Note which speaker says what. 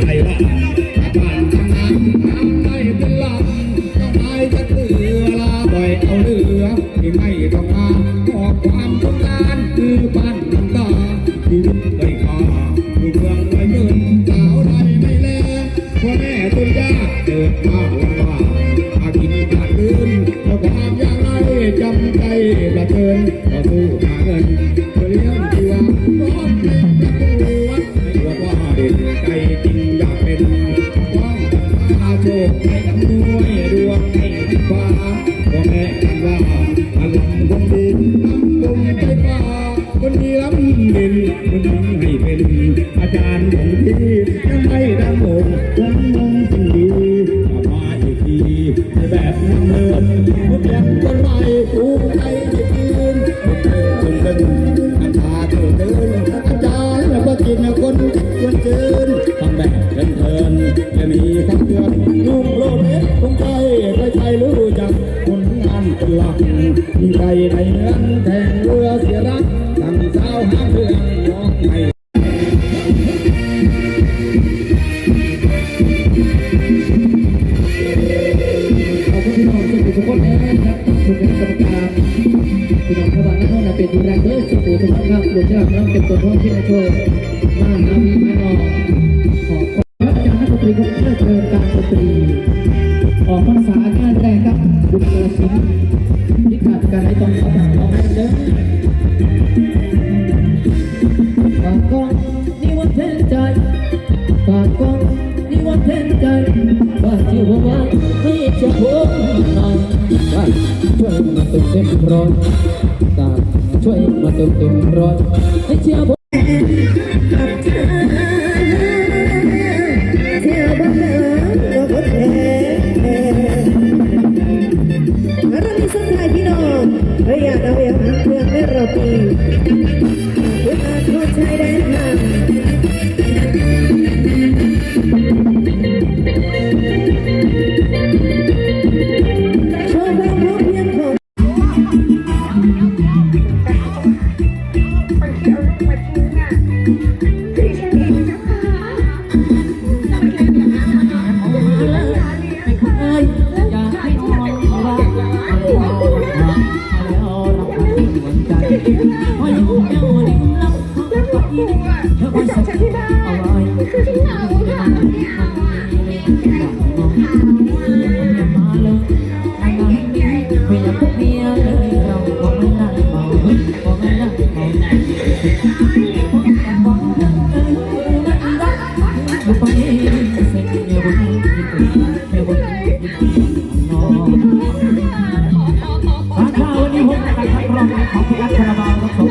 Speaker 1: ใครว่าบ้านทำงานน้ำไม่เป็นลำต้องไม้จะเตือลาบ่อยเอาเรือที่ไม่ต้องการอกความต้องการคือบ้านน้ำตาชีวิตไร้ค่าอยู่เมืองไร้เงินสาวใดไม่แลพ่อแม่ตุนยาเกิดมาลำบาหากินขาดเดินเพราะความยากไรจำใจประเทินต่อสู้หาเงินเพื่อเลี้ยงชีวา ใจจริงอยากเป็นน้องตาโชคให้กันด้วยดวงให้ฟ้าพ่อแม่กันว่าพลังคงดินน้ำคงไฟฟ้าคนดีล้ำดินคนดีให้เป็นอาจารย์ของพี่ยังไม่ดังลง่ยัง ๆรู้จักคนงานเป็นหลักมีใครในเมืองแข่งเรือเสียรักตั้งสาวหาเรื่องมองไม่
Speaker 2: ขอบคุณพี่น้องทุกทุกคนนะครับคุณคณกรรมการพี่น้องชาวบ้านนักท่องเที่ยวเป็นดูแลเพื่อสุขุสุขภาพรวมทั้งน้องเป็นตัวท้องที่มาช่วยมาหาพี่มาน้อ ที่ขาดการให้ต้องขอถามเราให้เด้อฝากกองนี่วันเทนใจฝากกองนี่วันเทนใจบ้านที่หัวว่าให้เจะพูดนอนบ้านช่วยมาเติมเต็มร้อนตาช่วยมาเติมเต็มร้อนให้เชียร์ผม
Speaker 3: กับเธอเที่ยวบ้านเดิม พระยะเรายากหาเพื่อนไม่รอปีเวลาเขาชายแดนทางโชว์ความพร้อมเพรียงของ
Speaker 4: คน กันพอลูกเจ้าดิ้งลับแล้วหนูดิ้งเธอคอยสักที่เอาไว้คือที่ไหนาะไม่
Speaker 2: เอาอะไม่ใจของเขาอย่าไม่อยากพบเมียเลยเราพอไม่น่าพอไม่นั่งเมา
Speaker 4: พี่อัพพลบาล้รับ